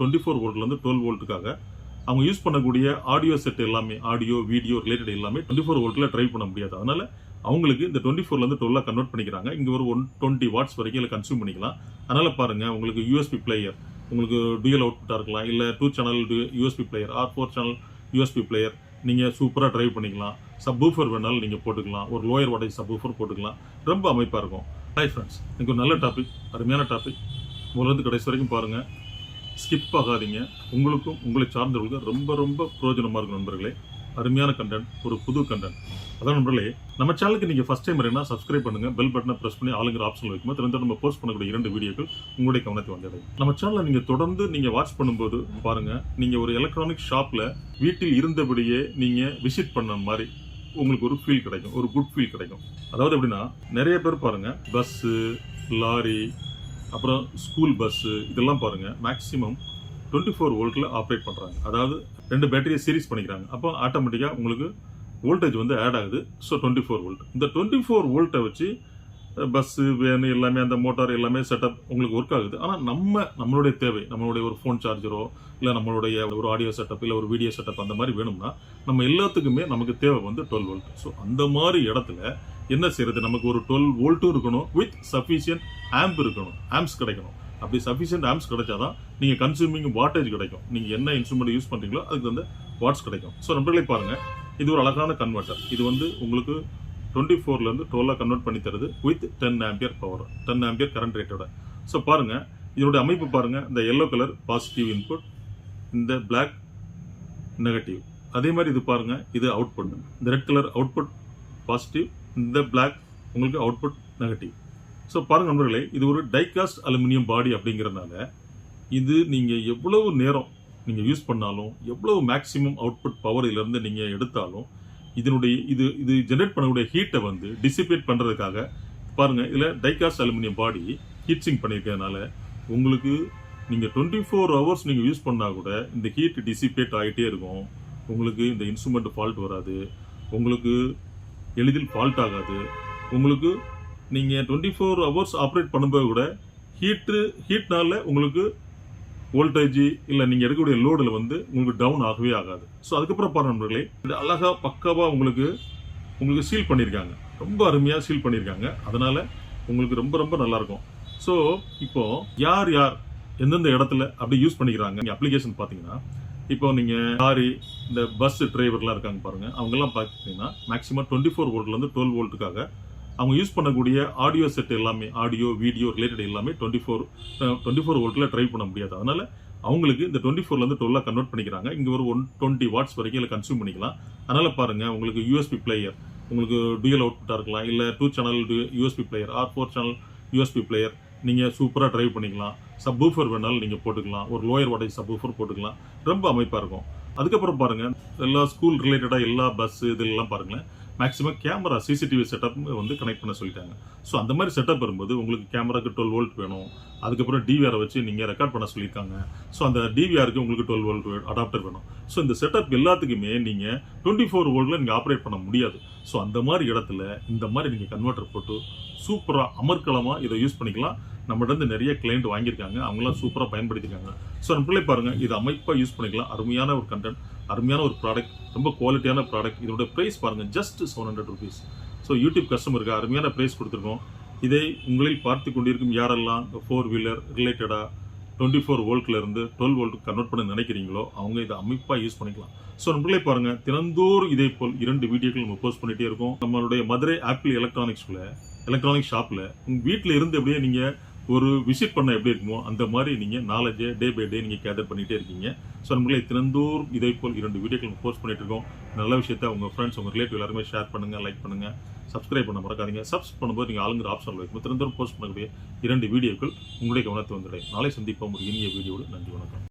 Twenty four வோல்ட்லேருந்து twelve வோல்ட்டுக்காக அவங்க யூஸ் பண்ணக்கூடிய ஆடியோ செட் எல்லாமே ஆடியோ வீடியோ ரிலேட்டட் எல்லாமே டுவெண்ட்டி ஃபோர் வோல்ட்டில் ட்ரை பண்ண முடியாது. அதனால அவங்களுக்கு இந்த டுவெண்ட்டி ஃபோர்லேருந்து டுவெல்லாக கன்வெர்ட் பண்ணிக்கிறாங்க. இங்கே ஒரு ஒன் டுவெண்ட்டி வாட்ஸ் வரைக்கும் இல்லை கன்சியூம் பண்ணிக்கலாம். அதனால் பாருங்கள் உங்களுக்கு யூஎஸ்பி பிளேயர் உங்களுக்கு டூயல் அவுட்புட்டாக இருக்கலாம் இல்லை two channel USB player or four channel USB player நீங்கள் சூப்பராக ட்ரைவ் பண்ணிக்கலாம். சப்வூஃபர் வேணாலும் நீங்கள் போட்டுக்கலாம். ஒரு லோயர் வாட்டேஜ் சப்வூஃபர் போட்டுக்கலாம். ரொம்ப அமைப்பாக இருக்கும். ஹாய் ஃப்ரெண்ட்ஸ் எனக்கு ஒரு நல்ல டாபிக் அருமையான டாபிக் முதல்ல கடைசி வரைக்கும் பாருங்கள் ஸ்கிப் ஆகாதீங்க உங்களுக்கும் உங்களை சார்ந்தவர்களுக்கும் ரொம்ப ரொம்ப பிரயோஜனமாக இருக்கும் நண்பர்களே. அருமையான கண்டென்ட் ஒரு புது கண்டென்ட் அதான் நண்பர்களே நம்ம சேனலுக்கு நீங்கள் ஃபஸ்ட் டைம் வரீங்கன்னா சப்ஸ்கிரைப் பண்ணுங்கள் பெல் பட்டனை ப்ரெஸ் பண்ணி ஆளுங்கிற ஆப்ஷன் வைக்கும்போது திறந்து நம்ம போஸ்ட் பண்ணக்கூடிய இரண்டு வீடியோக்கள் உங்களுடைய கவனத்தை வந்தது நம்ம சேனலை நீங்கள் தொடர்ந்து நீங்கள் வாட்ச் பண்ணும்போது பாருங்கள் நீங்கள் ஒரு எலக்ட்ரானிக் ஷாப்பில் வீட்டில் இருந்தபடியே நீங்கள் விசிட் பண்ண மாதிரி உங்களுக்கு ஒரு ஃபீல் கிடைக்கும் ஒரு குட் ஃபீல் கிடைக்கும். அதாவது எப்படின்னா நிறைய பேர் பாருங்கள் பஸ்ஸு லாரி அப்புறம் ஸ்கூல் பஸ்ஸு இதெல்லாம் பாருங்க. மேக்ஸிமம் டுவெண்ட்டி ஃபோர் வோல்ட்டில் ஆப்ரேட் பண்ணுறாங்க அதாவது ரெண்டு பேட்டரியை சீரிஸ் பண்ணிக்கிறாங்க. அப்போ ஆட்டோமேட்டிக்காக உங்களுக்கு வோல்டேஜ் வந்து ஆட் ஆகுது. ஸோ டுவெண்ட்டி ஃபோர் வோல்ட் இந்த டுவெண்ட்டி ஃபோர் வோல்ட்டை வச்சு பஸ்ஸு வேனு எல்லாமே அந்த மோட்டார் எல்லாமே செட்டப் உங்களுக்கு ஒர்க் ஆகுது. ஆனால் நம்ம நம்மளுடைய தேவை. நம்மளுடைய ஒரு ஃபோன் சார்ஜரோ இல்லை நம்மளுடைய ஒரு ஆடியோ செட்டப் இல்லை ஒரு வீடியோ செட்டப் அந்த மாதிரி வேணும்னா நம்ம எல்லாத்துக்குமே நமக்கு தேவை வந்து டுவெல் வோல்ட் ஸோ அந்த மாதிரி இடத்துல என்ன செய்யறது? நமக்கு ஒரு டுவெல் வோல்ட்டும் இருக்கணும். வித் சஃபிஷியன்ட் ஆம்ப் இருக்கணும். ஆம்ப்ஸ் கிடைக்கணும். அப்படி சஃபிஷியன்ட் ஆம்ப்ஸ் கிடைச்சாதான் நீங்க கன்சூமிங் வாட்டேஜ் கிடைக்கும். நீங்க என்ன இன்ஸ்ட்ருமெண்ட் யூஸ் பண்றீங்களோ அதுக்கு வந்து வாட்ஸ் கிடைக்கும். ஸோ நம்பர்களே பாருங்க. இது ஒரு அழகான கன்வெர்ட்டர் இது வந்து உங்களுக்கு டுவெண்ட்டி ஃபோர்லேருந்து டுவெல்லாக கன்வெர்ட் பண்ணி தருது with ten ampere power ten ampere current ரேட்டோட so பாருங்க. இதனுடைய அமைப்பு பாருங்க. இந்த எல்லோ கலர் பாசிட்டிவ் இன்புட் இந்த பிளாக் நெகட்டிவ் அதே மாதிரி இது பாருங்க. இது அவுட்புட் இந்த ரெட் கலர் அவுட்புட் பாசிட்டிவ் இந்த பிளாக் உங்களுக்கு அவுட்புட் நெகட்டிவ் ஸோ பாருங்கள் நண்பர்களே இது ஒரு டைகாஸ்ட் அலுமினியம் பாடி அப்படிங்கிறதுனால இது நீங்கள் எவ்வளவு நேரம் நீங்கள் யூஸ் பண்ணாலும் எவ்வளவு மேக்ஸிமம் அவுட்புட் பவர் இதிலிருந்து நீங்கள் எடுத்தாலும் இதனுடைய இது இது ஜென்ரேட் பண்ணக்கூடிய ஹீட்டை வந்து டிசிபேட் பண்ணுறதுக்காக பாருங்கள் இதில் die cast aluminium body heat sink பண்ணியிருக்கிறதுனால உங்களுக்கு நீங்கள் டுவெண்ட்டி ஃபோர் ஹவர்ஸ் நீங்கள் யூஸ் பண்ணால் கூட இந்த ஹீட் டிசிபேட் ஆகிட்டே இருக்கும். உங்களுக்கு இந்த இன்ஸ்ட்ருமெண்ட் ஃபால்ட் வராது. உங்களுக்கு எளிதில் ஃபால்ட் ஆகாது. உங்களுக்கு நீங்கள் டுவெண்ட்டி ஃபோர் ஹவர்ஸ் ஆப்ரேட் பண்ணும்போது கூட ஹீட்டு ஹீட்னால உங்களுக்கு வோல்டேஜ் இல்லை நீங்கள் எடுக்கக்கூடிய லோடில் வந்து உங்களுக்கு டவுன் ஆகவே ஆகாது. ஸோ அதுக்கப்புறம் பாருங்க நண்பர்களே இது அழகாக பக்காவாக உங்களுக்கு உங்களுக்கு சீல் பண்ணியிருக்காங்க ரொம்ப அருமையாக சீல் பண்ணியிருக்காங்க அதனால் உங்களுக்கு ரொம்ப ரொம்ப நல்லா இருக்கும். ஸோ இப்போ யார் யார் எந்தெந்த இடத்துல அப்படி யூஸ் பண்ணிக்கிறாங்க? நீங்கள் அப்ளிகேஷன் பார்த்தீங்கன்னா இப்போ நீங்கள் லாரி இந்த பஸ் டிரைவர்லாம் இருக்காங்க பாருங்கள் அவங்கெல்லாம் பார்த்தீங்கன்னா மேக்ஸிமம் டுவெண்ட்டி ஃபோர் வோல்ட்லேருந்து டுவெல் வோல்ட்டுக்காக அவங்க யூஸ் பண்ணக்கூடிய ஆடியோ செட் எல்லாமே ஆடியோ வீடியோ ரிலேட்டட் எல்லாமே டுவெண்ட்டி ஃபோர் டுவெண்ட்டி ஃபோர் வோல்ட்டில் ட்ரை பண்ண முடியாது. அதனால் அவங்களுக்கு இந்த டுவெண்ட்டி ஃபோர்லேருந்து டுவெல்லாக கன்வெர்ட் பண்ணிக்கிறாங்க. இங்கே ஒரு ஒன் டுவெண்ட்டி வாட்ஸ் வரைக்கும் இல்லை கன்சியூம் பண்ணிக்கலாம். அதனால் பாருங்கள் உங்களுக்கு யூஎஸ்பி பிளேயர் உங்களுக்கு டூயல் அவுட்புட்டாக இருக்கலாம். இல்லை two channel USB player or four channel USB player நீங்கள் சூப்பராக ட்ரைவ் பண்ணிக்கலாம். சப்வூஃபர் வேணாலும் நீங்கள் போட்டுக்கலாம். ஒரு லோயர் வாட்டேஜ் சப்வூஃபர் போட்டுக்கலாம். ரொம்ப அமைப்பாக இருக்கும். அதுக்கப்புறம் பாருங்கள் எல்லா ஸ்கூல் ரிலேட்டடாக எல்லா பஸ் இதெல்லாம் பாருங்களேன். மேக்ஸிமம் கேமரா சிசிடிவி செட்டப் வந்து கனெக்ட் பண்ண சொல்லிட்டாங்க. ஸோ அந்த மாதிரி செட்டப் வரும்போது உங்களுக்கு கேமராக்கு டுவெல் வோல்ட் வேணும். அதுக்கப்புறம் டிவிஆரை வச்சு நீங்கள் ரெக்கார்ட் பண்ண சொல்லியிருக்காங்க. ஸோ அந்த டிவிஆருக்கு உங்களுக்கு டுவெல் வோல்ட் அடாப்டர் வேணும். ஸோ இந்த செட்டப் எல்லாத்துக்குமே நீங்கள் டுவெண்ட்டி ஃபோர் வோல்ட்டில் நீங்கள் ஆப்ரேட் பண்ண முடியாது. ஸோ அந்த மாதிரி இடத்துல இந்த மாதிரி நீங்கள் கன்வெர்ட்டர் போட்டு சூப்பராக அமர்க்கலமாக இதை யூஸ் பண்ணிக்கலாம். நம்மகிட்ட இருந்து நிறைய கிளைண்ட் வாங்கியிருக்காங்க. அவங்களாம் சூப்பராக பயன்படுத்திருக்காங்க ஸோ நம்ம பிள்ளை பாருங்கள் இது அமைப்பாக யூஸ் பண்ணிக்கலாம். அருமையான ஒரு கண்டென்ட் அருமையான ஒரு ப்ராடக்ட் ரொம்ப குவாலிட்டியான ப்ராடக்ட் இதோட ப்ரைஸ் பாருங்கள் just seven hundred rupees so YouTube கஸ்டமருக்கு அருமையான ப்ரைஸ் கொடுத்துருக்கோம். இதை உங்களில் பார்த்து கொண்டிருக்கும் யாரெல்லாம் ஃபோர் வீலர் ரிலேட்டடாக டுவெண்ட்டி ஃபோர் வோல்ட்லேருந்து டுவெல் வோல்ட் கன்வெர்ட் பண்ண நினைக்கிறீங்களோ அவங்க இதை அமைப்பாக யூஸ் பண்ணிக்கலாம். ஸோ நம்மளே பாருங்கள் தினந்தோறும் இதே போல் இரண்டு வீடியோக்கள் நம்ம போஸ்ட் பண்ணிகிட்டே இருக்கோம். நம்மளுடைய மதுரை ஆப்பிள் எலக்ட்ரானிக்ஸ்ல எலக்ட்ரானிக் ஷாப்பில் உங்கள் வீட்டில் இருந்து அப்படியே நீங்கள் ஒரு விசிட் பண்ண எப்படி இருக்குமோ அந்த மாதிரி நீங்கள் நாலேஜை டே பை டே நீங்கள் கேதர் பண்ணிகிட்டே இருக்கீங்க. ஸோ நம்மளே தினந்தோறும் இதே போல் இரண்டு வீடியோக்கள் நம்ம போஸ்ட் பண்ணிட்டு இருக்கோம். நல்ல விஷயத்த உங்கள் ஃப்ரெண்ட்ஸ் உங்கள் ரிலேட்டிவ் எல்லாருமே ஷேர் பண்ணுங்க லைக் பண்ணுங்கள் சப்ஸ்கிரைப் பண்ண மறக்காதீங்க. சப்ஸ் பண்ணும்போது நீங்கள் ஆளுங்கிற ஆப்ஷன் வைக்கும் தினந்தோறும் போஸ்ட் பண்ணக்கூடிய இரண்டு வீடியோக்கள் உங்களுடைய கவனத்தை வந்துடும். நாளை சந்திப்போம் ஒரு இனிய வீடியோவில் நன்றி வணக்கம்.